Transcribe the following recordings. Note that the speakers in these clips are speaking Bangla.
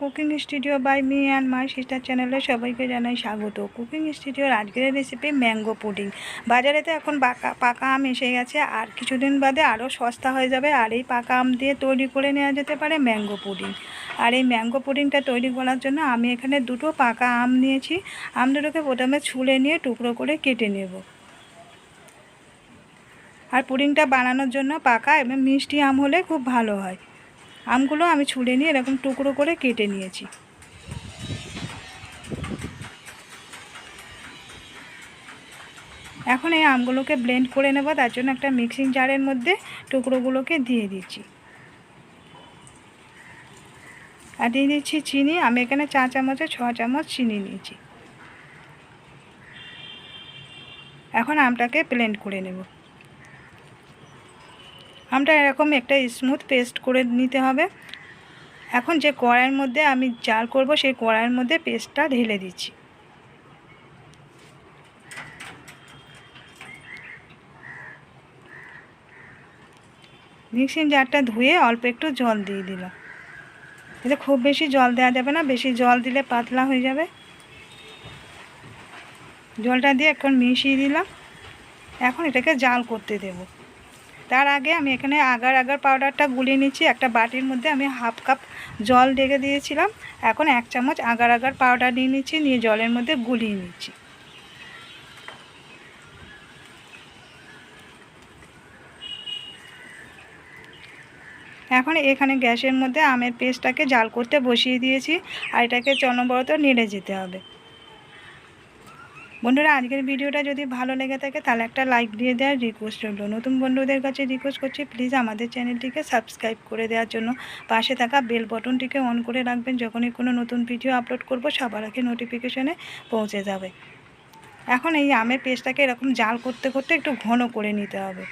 Cooking studio by me and my sister চ্যানেলে সবাইকে জানাই স্বাগত। কুকিং স্টুডিওর আজকের রেসিপি ম্যাঙ্গো পুডিং বাজারে তো এখন পাকা পাকা আম এসে গেছে, আর কিছুদিন বাদে আরও সস্তা হয়ে যাবে, আর এই পাকা আম দিয়ে তৈরি করে নেওয়া যেতে পারে ম্যাঙ্গো পুডিং আর এই ম্যাঙ্গো পুডিংটা তৈরি করার জন্য আমি এখানে দুটো পাকা আম নিয়েছি। আম দুটোকে প্রথমে ছুলে নিয়ে টুকরো করে কেটে নেব। আর পুডিংটা বানানোর জন্য পাকা এবং মিষ্টি আম হলে খুব ভালো হয়। আমগুলো আমি ছুলে নিয়ে এরকম টুকরো করে কেটে নিয়েছি। এখন এই আমগুলোকে ব্লেন্ড করে নেব, তার জন্য একটা মিক্সিং জারের মধ্যে টুকরোগুলোকে দিয়ে দিচ্ছি। আর দিয়ে দিচ্ছি চিনি, আমি এখানে চা চামচে ছ চামচ চিনি নিয়েছি। এখন আমটাকে ব্লেন্ড করে নেব। আমটা এরকম একটা স্মুথ পেস্ট করে নিতে হবে। এখন যে কড়াইয়ের মধ্যে আমি জাল করব, সেই কড়াইয়ের মধ্যে পেস্টটা ঢেলে দিচ্ছি। মিক্সিং জারটা ধুয়ে অল্প একটু জল দিয়ে দিলাম। এতে খুব বেশি জল দেওয়া যাবে না, বেশি জল দিলে পাতলা হয়ে যাবে। জলটা দিয়ে এখন মিশিয়ে দিলাম। এখন এটাকে জাল করতে দেবো। তার আগে আমি এখানে আগার আগার পাউডারটা গুলিয়ে নিচ্ছি। একটা বাটির মধ্যে আমি হাফ কাপ জল ঢেকে দিয়েছিলাম। এখন এক চামচ আগার আগার পাউডার নিয়ে নিচ্ছি, নিয়ে জলের মধ্যে গুলিয়ে নিচ্ছি। এখন এখানে গ্যাসের মধ্যে আমের পেস্টটাকে জাল করতে বসিয়ে দিয়েছি, আর এটাকে চনবরত নেড়ে যেতে হবে। বন্ধুরা, আজকের ভিডিওটা যদি ভালো লেগে থাকে, তাহলে একটা লাইক দিয়ে দেওয়ার রিকোয়েস্ট রইল। নতুন বন্ধুদের কাছে রিকোয়েস্ট করছি প্লিজ আমাদের চ্যানেলটিকে সাবস্ক্রাইব করে দেওয়ার জন্য। পাশে থাকা বেল বটনটিকে অন করে রাখবেন, যখনই কোনো নতুন ভিডিও আপলোড করব, সবার আগে নোটিফিকেশনে পৌঁছে যাবে। এখন এই আমের পেস্টটাকে এরকম জাল করতে করতে একটু ঘন করে নিতে হবে।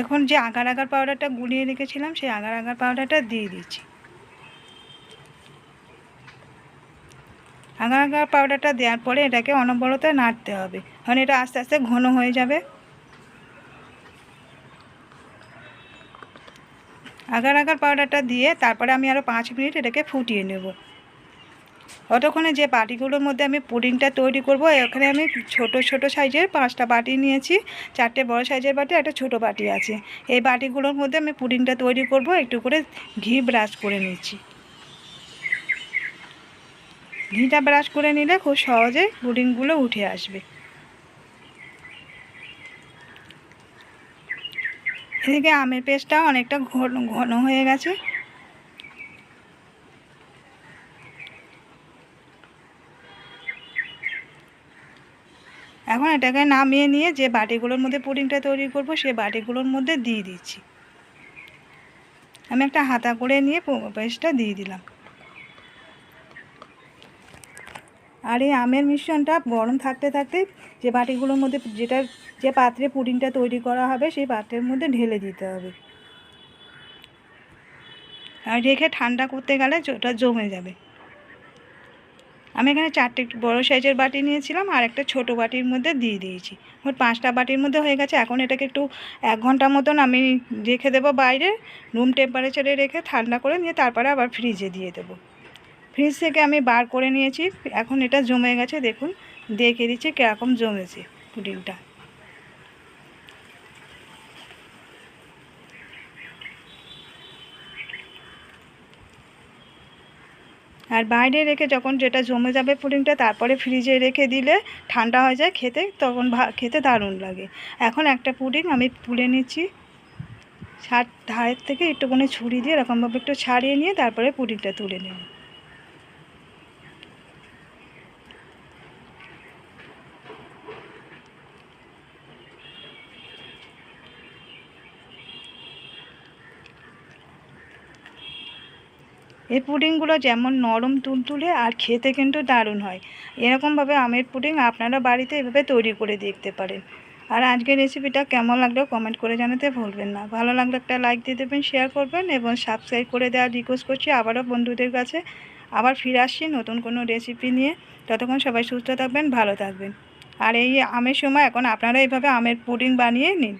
এখন যে আগার আগার পাউডারটা গুলিয়ে রেখেছিলাম, সেই আগার আগার পাউডারটা দিয়ে দিচ্ছি। আগার আগার পাউডারটা দেওয়ার পরে এটাকে অনবরত নাড়তে হবে। কারণ এটা আস্তে আস্তে ঘন হয়ে যাবে। আগার আগার পাউডারটা দিয়ে তারপরে আমি আরও পাঁচ মিনিট এটাকে ফুটিয়ে নেব। অতক্ষণে যে বাটিগুলোর মধ্যে আমি পুডিংটা তৈরি করব, এখানে আমি ছোট ছোট সাইজের পাঁচটা বাটি নিয়েছি। চারটে বড় সাইজের বাটি, একটা ছোট বাটি আছে। এই বাটিগুলোর মধ্যে আমি পুডিংটা তৈরি করব, একটু করে ঘি ব্রাশ করে নিচ্ছি। ঘিটা ব্রাশ করে নিলে খুব সহজে পুডিংগুলো উঠে আসবে। এদিকে আমের পেস্টটা অনেকটা ঘন ঘন হয়ে গেছে। এখন এটাকে নামিয়ে নিয়ে যে বাটিগুলোর মধ্যে পুডিংটা তৈরি করব সেই বাটিগুলোর মধ্যে দিয়ে দিচ্ছি। আমি একটা হাতা করে নিয়ে পেস্টটা দিয়ে দিলাম। আর এই আমের মিশ্রণটা গরম থাকতে থাকতে যে বাটিগুলোর মধ্যে যেটা, যে পাত্রে পুডিংটা তৈরি করা হবে, সেই পাত্রের মধ্যে ঢেলে দিতে হবে। আর রেখে ঠান্ডা করতে গেলে ওটা জমে যাবে। আমি এখানে চারটে বড় সাইজের বাটি নিয়েছিলাম, আর একটা ছোটো বাটির মধ্যে দিয়ে দিয়েছি। মোট পাঁচটা বাটির মধ্যে হয়ে গেছে। এখন এটাকে একটু এক ঘণ্টা মতন আমি রেখে দেবো বাইরে, রুম টেম্পারেচারে রেখে ঠান্ডা করে নিয়ে তারপরে আবার ফ্রিজে দিয়ে দেবো। ফ্রিজ থেকে আমি বার করে নিয়েছি। এখন এটা জমে গেছে, দেখুন দেখে দিচ্ছি কীরকম জমেছে পুডিংটা। আর বাইরে রেখে যখন যেটা জমে যাবে পুডিংটা, তারপরে ফ্রিজে রেখে দিলে ঠান্ডা হয়ে যায় খেতে, তখন খেতে দারুণ লাগে। এখন একটা পুডিং আমি তুলে নিচ্ছি। ছাড় ধারের থেকে একটুখানি ছুরি দিয়ে এরকমভাবে একটু ছাড়িয়ে নিয়ে তারপরে পুডিংটা তুলে নেব। এই পুডিংগুলো যেমন নরম তুলতুলে আর খেতে কিন্তু দারুণ হয়। এরকমভাবে আমের পুডিং আপনারা বাড়িতে এভাবে তৈরি করে দেখতে পারেন। আর আজকের রেসিপিটা কেমন লাগল কমেন্ট করে জানাতে ভুলবেন না। ভালো লাগলে একটা লাইক দিয়ে দেবেন শেয়ার করবেন এবং সাবস্ক্রাইব করে দেওয়ার রিকোয়েস্ট করছি আবারও বন্ধুদের কাছে। আবার ফিরে আসছি নতুন কোনো রেসিপি নিয়ে। ততক্ষণ সবাই সুস্থ থাকবেন, ভালো থাকবেন। আর এই আমের সময় এখন আপনারা এইভাবে আমের পুডিং বানিয়ে নিন।